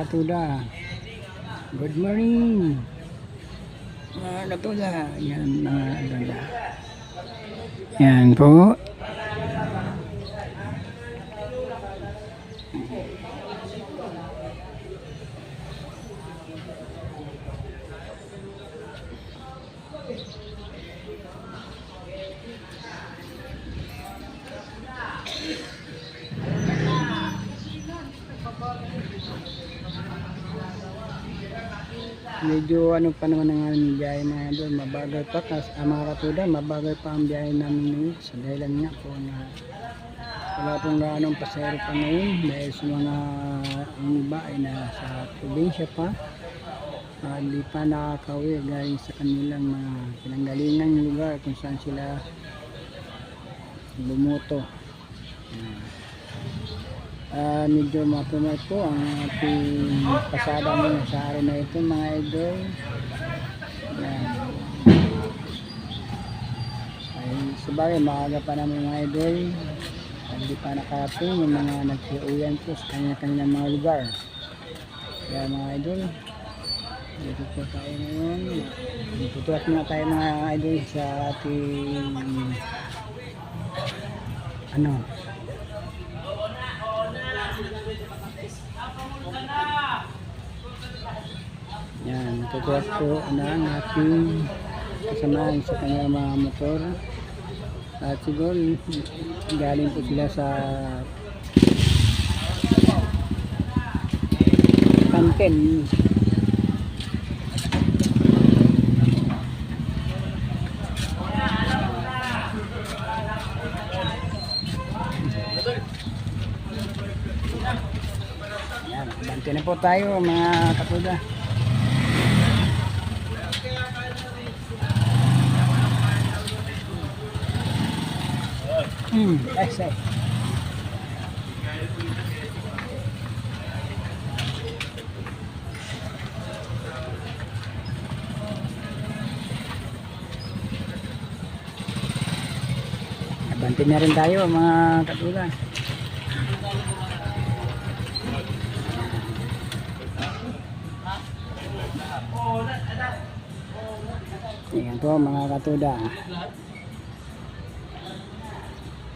katuda. Good morning. Mga katuda. Yan mga katuda. Yan po. Medyo ano pa naman ang aming biyahe na doon, mabagal pa kasi ah, mga katuda, mabagal pa ang biyahe namin ngayon sa dahilan nga po na wala pong gaanong pasero pa ngayon dahil sa mga ang iba ay nasa probinsya pa Ah, hindi pa nakakauwi galing sa kanilang mga pinanggalingang lugar kung saan sila bumuto. Yan. Ah, medyo matumay po ang ating pasada ngayon sa araw na ito mga idol. Yan. Ay, sabagay, maaga pa namin mga idol. Hindi pa nakarating yung mga nagsiuyan po sa kanya-kanyang mga lugar. Kaya mga idol, dito po tayo ngayon. Tutuwas muna tayo mga idol sa ating ano, Tutuwas po na ang ating kasamaan sa kanyang mga motor. At siguro galing po sila sa Kanten. Yan, bante na po tayo mga katuda. Hmm, exit. Abante na rin tayo mga katula. Ayan po mga katuda.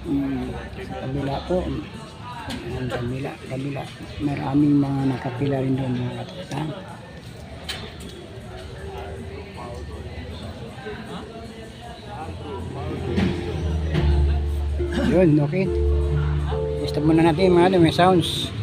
Hmm, sa kabila po. Ayan, kabila, kabila. Maraming mga nakapila rin doon mga katuda. Yun, okay. Stop muna natin mga ano, may sounds.